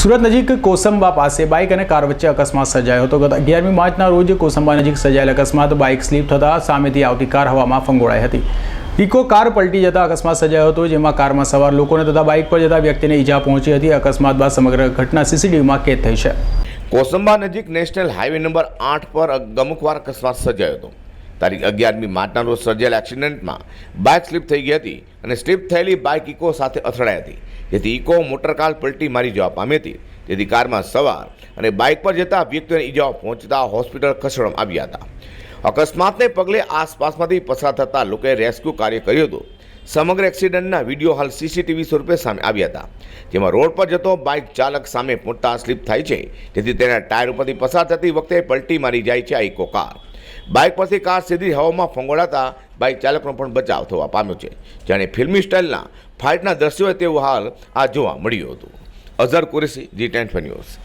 સુરત નજીક કોસંબા પાસે બાઇક અને કાર વચ્ચે અકસ્માત સર્જાયો હતો. ગત અગિયારમી માર્ચના રોજ કોસંબા નજીક સર્જાયેલ અકસ્માત બાઇક સ્લીપ થતાં સામેથી આવતી કાર હવામાં ફંગોળાઈ હતી. ઇકો કાર પલટી જતા અકસ્માત સર્જાયો હતો, જેમાં કારમાં સવાર લોકોને તથા બાઇક પર જતા વ્યક્તિને ઈજા પહોંચી હતી. અકસ્માત બાદ સમગ્ર ઘટના સીસીટીવીમાં કેદ થઈ છે. કોસંબા નજીક નેશનલ હાઈવે નંબર આઠ પર ગમુકવાર અકસ્માત સર્જાયો હતો. તારીખ અગિયારમી માર્ચના રોજ સર્જાયેલા એક્સિડન્ટમાં બાઇક સ્લીપ થઈ ગઈ હતી અને સ્લીપ થયેલી બાઇક ઇકો સાથે અથડાઈ હતી. જેથી ઇકો મોટરકાર પલટી મારી જવા પામી હતી. તેથી કારમાં સવાર અને બાઇક પર જતા વ્યક્તિઓને ઈજાઓ પહોંચતા હોસ્પિટલ ખસેડવામાં આવ્યા હતા. અકસ્માતને પગલે આસપાસમાંથી પસાર થતા લોકોએ રેસ્ક્યુ કાર્ય કર્યું હતું. સમગ્ર એક્સિડન્ટના વીડિયો હાલ સીસીટીવી સ્વરૂપે સામે આવ્યા હતા. જેમાં રોડ પર જતો બાઇક ચાલક સામે મોટા સ્લીપ થાય છે. જેથી તેના ટાયર ઉપરથી પસાર થતી વખતે પલટી મારી જાય છે આ ઇકો કાર. બાઇક પરથી કાર સીધી હવામાં ફંગોળાતા બાઇક ચાલકનો પણ બચાવ થવા પામ્યો છે. જાણે ફિલ્મી સ્ટાઇલના ફાઇટના દ્રશ્યો તેવું હાલ આ જોવા મળ્યું હતું. Azhar Qureshi, G ten news.